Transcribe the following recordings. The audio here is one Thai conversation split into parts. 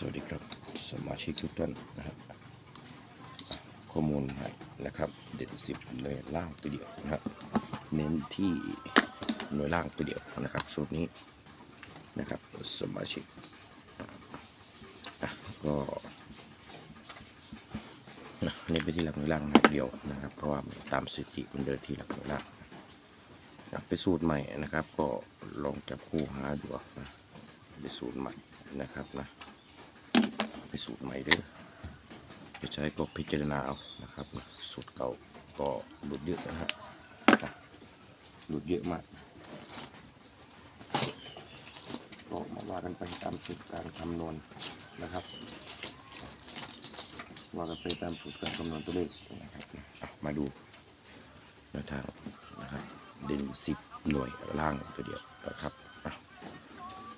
สวัสดีครับสมาชิกทุกท่านนะครับข้อมูลให้นะครับ เด่นสิบหน่วยล่างตัวเดียวนะครับเน้นที่หน่วยล่างตัวเดียวนะครับสูตรนี้นะครับสมาชิกอะก็นะเน้นไปที่หลักหน่วยล่างนัดเดียวนะครับ เพราะว่าตามสถิติมันเดินที่หลักหน่วยล่างนะไปสูตรใหม่นะครับ ก็ลองจับคู่หาดูนะไปสูตรใหม่นะครับนะ ไปสูตรใหม่เด้วยจะใช้ก็พิจารณาเอานะครับ สูตรเก่าก็หลุดเยอะนะฮะหลุดเยอะมากก็มาว่ากันไปตามสูตรการคำนวณนะครับว่ากันไปตามสูตรการคำนวณตัวเลขนะครับมาดูแนวทางนะครับเด่นสิบหน่วยล่างตัวเดียวนะครับ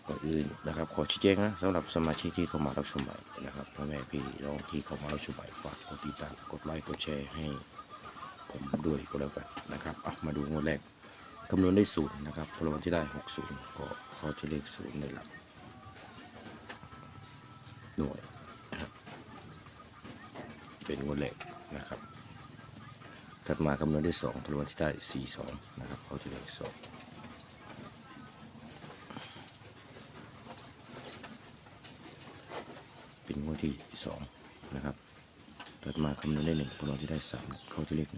ก่อนอื่นนะครับ ขอชี้แจงนะสำหรับสมาชิกที่เข้ามารับชมใหม่นะครับพ่อแม่พี่น้องที่เข้ามารับชมใหม่ฝากกดติดตามกดไลค์กดแชร์ให้ผมด้วยก็แล้วกันนะครับอะมาดูงวดแรกคำนวณได้ศูนย์นะครับพลวันที่ได้หกศูนย์ก็เขาจะเลขศูนย์ในหลักหน่วยนะครับเป็นงวดแรกนะครับถัดมาคำนวณได้สองพลวันที่ได้สี่สองนะครับเขาจะเลขสอง เป็นง วดที่สองนะครับถัดมาคำนวณได้หนึ่งพวกเราจะได้สามเขาจะเรียก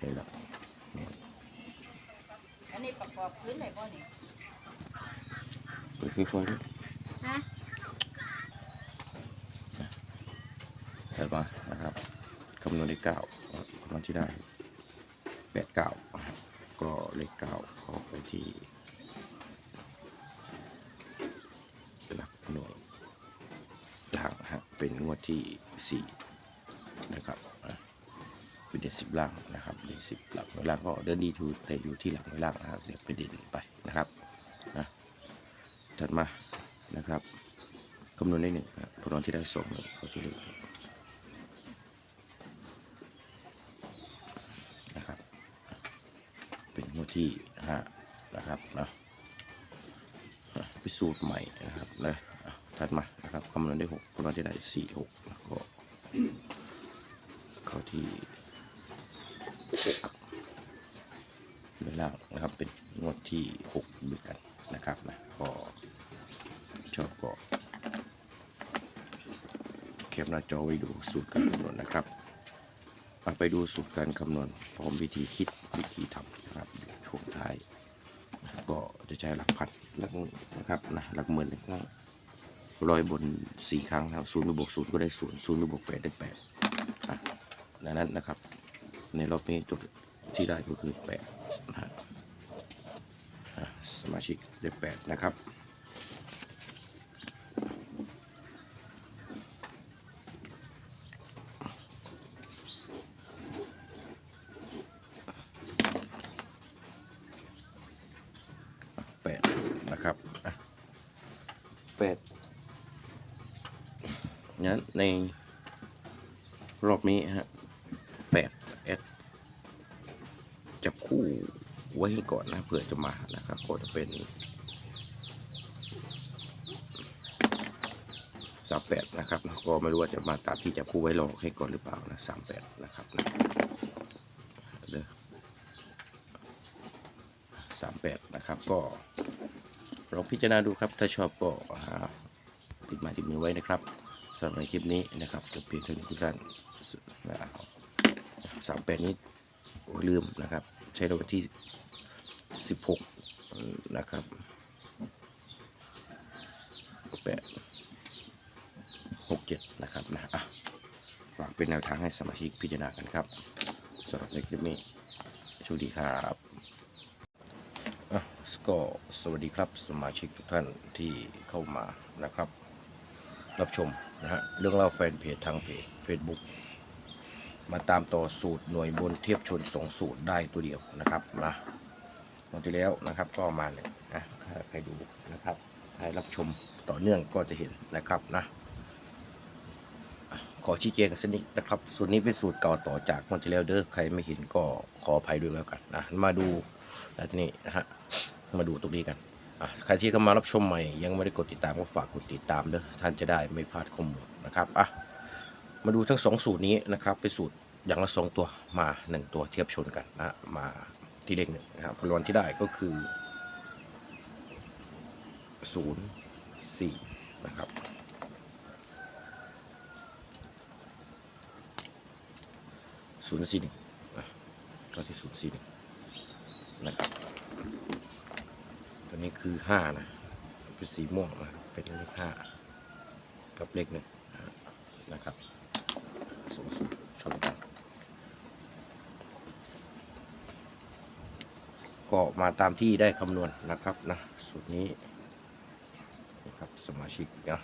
ในหลักหน่วยอันนี้ประกอบพื้นไหนบ่นี่ไปค่อยๆด้วยฮะถัดมานะครับคำนวณได้เก้าพวกเราที่ได้แปดเก้าก็เลขเก้าเข้าไปที่หลักหน่วยล่างฮะ เป็นงวดที่สี่นะครับเป็นเด่นสิบล่างนะครับเด่นสิบหลักหน่วยล่างก็เดินดีทูแต่อยู่ที่หลักหน่วยล่างนะครับเดี๋ยวไปเด่นไปนะครับนะถัดมานะครับคำนวณได้หนึ่งนะครับผลวันที่ได้สองเลยเขาจะเลือกนะครับ เป็นงวดที่ห้านะครับนะอะพิสูจน์ใหม่นะครับเลยอะ ถัดมานะครับคำนวณได้หกผลวันที่ได้สี่หกก็เข้าที่เวลางนะครับเป็นงวดที่หกด้วยกันนะครับนะก็ชอบก็แคปหน้าจอไว้ดูสูตรการคำนวณนะครับมาไปดูสูตรการคำนวณพร้อมวิธีคิดวิธีทำนะครับช่วงท้าย ก็จะใช้หลักพันหลักนะครับนะหลักหมื่นหนึ่งครั้ง ร้อยบนสี่ครั้งนะครับศูนย์บวกศูนย์ก็ได้ศูนย์ศูนย์บวกแปดได้แปดอะดังนั้นนะครับ ในรอบนี้จุดที่ได้ก็คือแปดนะฮะสมาชิกได้แปดนะครับแปดนะครับ อะในรอบนี้ฮะแปดเอสจับคู่ไว้ก่อนนะเผื่อจะมานะครับก็จะเป็นสามแปดนะครับก็ไม่รู้ว่าจะมาตามที่จับคู่ไว้รอให้ก่อนหรือเปล่านะสามแปดนะครับนะเด้อสามแปดนะครับก็ลองพิจารณาดูครับถ้าชอบก็หาติดมาติดมือไว้นะครับ สำหรับในคลิปนี้นะครับจบเพียงเท่านี้ทุกท่านสามแปดนี้ลืมนะครับ ใช้ในวันที่สิบหกนะครับแปดหกเจ็ดนะครับนะอะฝากเป็นแนวทางให้สมาชิกพิจารณากันครับสำหรับในคลิปนี้โชคดีครับอะก็สวัสดีครับสมาชิกทุกท่านที่เข้ามานะครับ รับชม นะฮะเรื่องเล่าแฟนเพจทางเพจ Facebook มาตามต่อสูตรหน่วยบนเทียบชนสองสูตรได้ตัวเดียวนะครับนะวันที่แล้วนะครับก็มาเลยนะใครดูนะครับใครรับชมต่อเนื่องก็จะเห็นนะครับนะขอชี้แจงสักนิดนะครับ สูตรนี้เป็นสูตรเก่าต่อจากวันที่แล้วเด้อใครไม่เห็นก็ขออภัยด้วยแล้วกันนะมาดูแล้วทีนี้นะฮะมาดูตรงนี้กัน ใครที่เข้ามารับชมใหม่ ยังไม่ได้กดติดตามก็ฝากกดติดตามเด้อท่านจะได้ไม่พลาดข้อมูลนะครับอะมาดูทั้งสองสูตรนี้นะครับเป็นสูตรอย่างละสองตัวมาหนึ่งตัวเทียบชนกันนะมาที่เลขหนึ่งนะครับผลวันที่ได้ก็คือศูนย์สี่นะครับศูนย์สี่หนึ่งก็ที่ศูนย์สี่หนึ่งนะครับ ตัวนี้คือห้านะเป็นสีม่วงนะเป็นเลขห้ากับเลขหนึ่งนะครับสูงสุดชนกันก็มาตามที่ได้คำนวณนะครับนะสูตรนี้นะครับสมาชิกนะ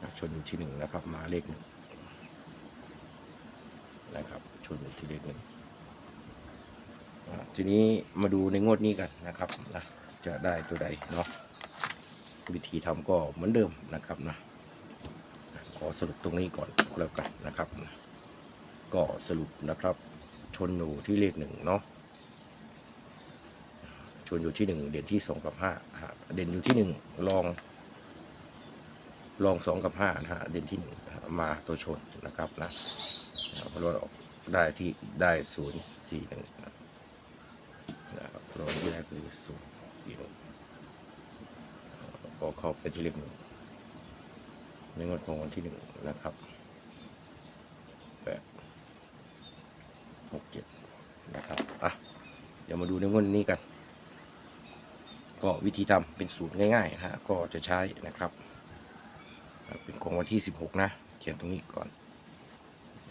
นะชนอยู่ที่หนึ่งนะครับมาเลขหนึ่งนะครับชนอยู่ที่เลขหนึ่ง ทีนี้มาดูในงวดนี้กันนะครับนะจะได้ตัวใดเนาะวิธีทำก็เหมือนเดิมนะครับนะขอสรุปตรงนี้ก่อนแล้วกันนะครับ ก็สรุปนะครับ ชนอยู่ที่เลขหนึ่งเนาะชนอยู่ที่หนึ่งเด่นที่สองกับห้าฮะเด่นอยู่ที่หนึ่งลองลองสองกับห้านะฮะเด่นที่หนึ่งมาตัวชนนะครับนะเพราะว่าได้ที่ได้ศูนย์สี่หนึ่ง นะครับรอยที่แรกคือศูนย์สี่หนึ่งก็เข้าไปที่เลขหนึ่งในงวดของวันที่หนึ่งนะครับแปดหกเจ็ดนะครับอะเดี๋ยวมาดูในงวดนี้กัน ก็วิธีทำเป็นสูตรง่ายๆนะฮะก็จะใช้นะครับ เป็นของวันที่สิบหกนะ เขียนตรงนี้ก่อน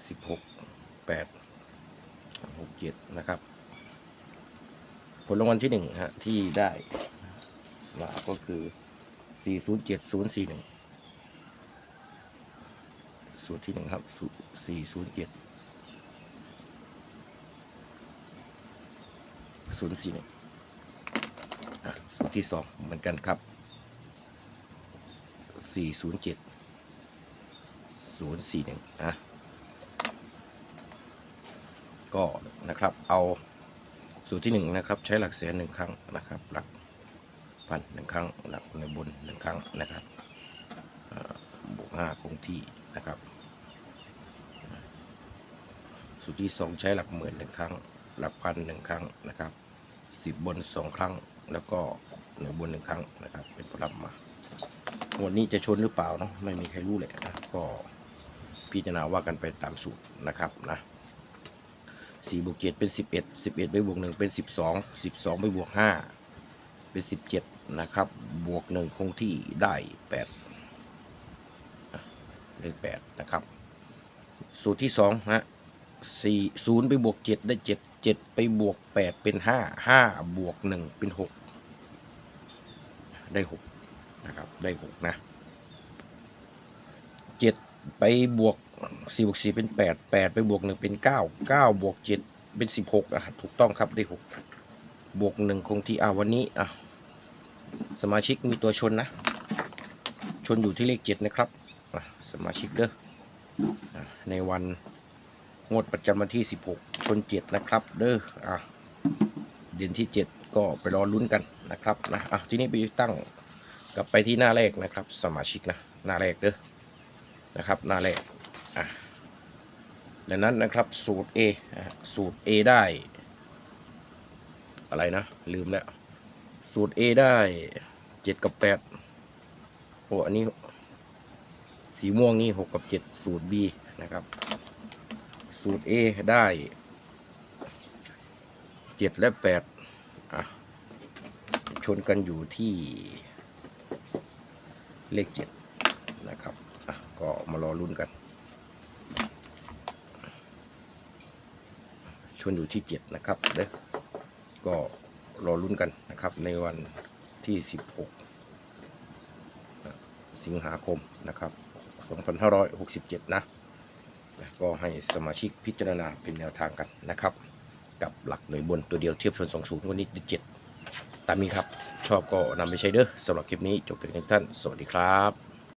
สิบหกแปดหกเจ็ดนะครับ ผลรางวัลที่หนึ่งฮะที่ได้มาก็คือสี่ศูนย์เจ็ดศูนย์สี่หนึ่งสูตรที่หนึ่งครับสี่ศูนย์เจ็ดศูนย์สี่หนึ่งสูตรที่สองเหมือนกันครับสี่ศูนย์เจ็ดศูนย์สี่หนึ่งอะก็นะครับเอา สูตรที่หนึ่งนะครับใช้หลักแสนหนึ่งครั้งนะครับ หลักพันหนึ่งครั้ง หลักในบนหนึ่งครั้งนะครับบวกห้าคงที่นะครับ สูตรที่สองใช้หลักหมื่นหนึ่งครั้ง หลักพันหนึ่งครั้งนะครับสิบบนสองครั้งแล้วก็หนึ่งบนหนึ่งครั้งนะครับ เป็นผลลัพธ์มาวันนี้จะชนหรือเปล่าเนาะไม่มีใครรู้เลยนะก็พิจารณาว่ากันไปตามสูตรนะครับนะ สี่บวกเจ็ดเป็นสิบเอ็ดสิบเอ็ดไปบวกหนึ่งเป็นสิบสองสิบสองไปบวกห้าเป็นสิบเจ็ดนะครับ บวกหนึ่งคงที่ได้แปดอะเลขแปดนะครับ สูตรที่สองฮะสี่ศูนย์ไปบวกเจ็ดได้เจ็ดเจ็ดไปบวกแปดเป็นห้าห้าบวกหนึ่งเป็นหกได้หกนะครับ ได้หกนะเจ็ดไปบวก สี่บวกสี่เป็นแปดแปดไปบวกหนึ่งเป็นเก้าเก้าบวกเจ็ดเป็นสิบหกอะถูกต้องครับได้หกบวกหนึ่งคงที่อ่าวันนี้อะสมาชิกมีตัวชนนะ ชนอยู่ที่เลขเจ็ดนะครับสมาชิกเด้อในวันงวดประจำวันที่ 16 ชนเจ็ดนะครับ เด้ออะเดือนที่ 7 ก็ไปรอลุ้นกันนะครับนะอะทีนี้ไปตั้งกลับไปที่หน้าแรกนะครับ สมาชิกนะหน้าแรกเด้อนะครับ หน้าแรก ดังนั้นนะครับสูตร A อะสูตร A ได้ อะไรนะ ลืมแล้ว สูตร A ได้เจ็ดกับแปดโอ้อันนี้ สีม่วงนี่หกกับเจ็ดสูตร B นะครับ สูตร A ได้เจ็ดและแปดอะชนกันอยู่ที่เลขเจ็ดนะครับอะก็มารอรุ่นกัน ชนอยู่ที่เจ็ดนะครับเด้อก็รอรุ่นกันนะครับ ในวันที่16สิงหาคมนะครับ2567 นะ ก็ให้สมาชิกพิจารณาเป็นแนวทางกันนะครับ กับหลักหน่วยบนตัวเดียวเทียบชน2 0วันนี้เจ็ดตามนี้ครับ ชอบก็นำไปใช้เด้อสำหรับคลิปนี้จบเพียงเท่านี้ท่าน สวัสดีครับ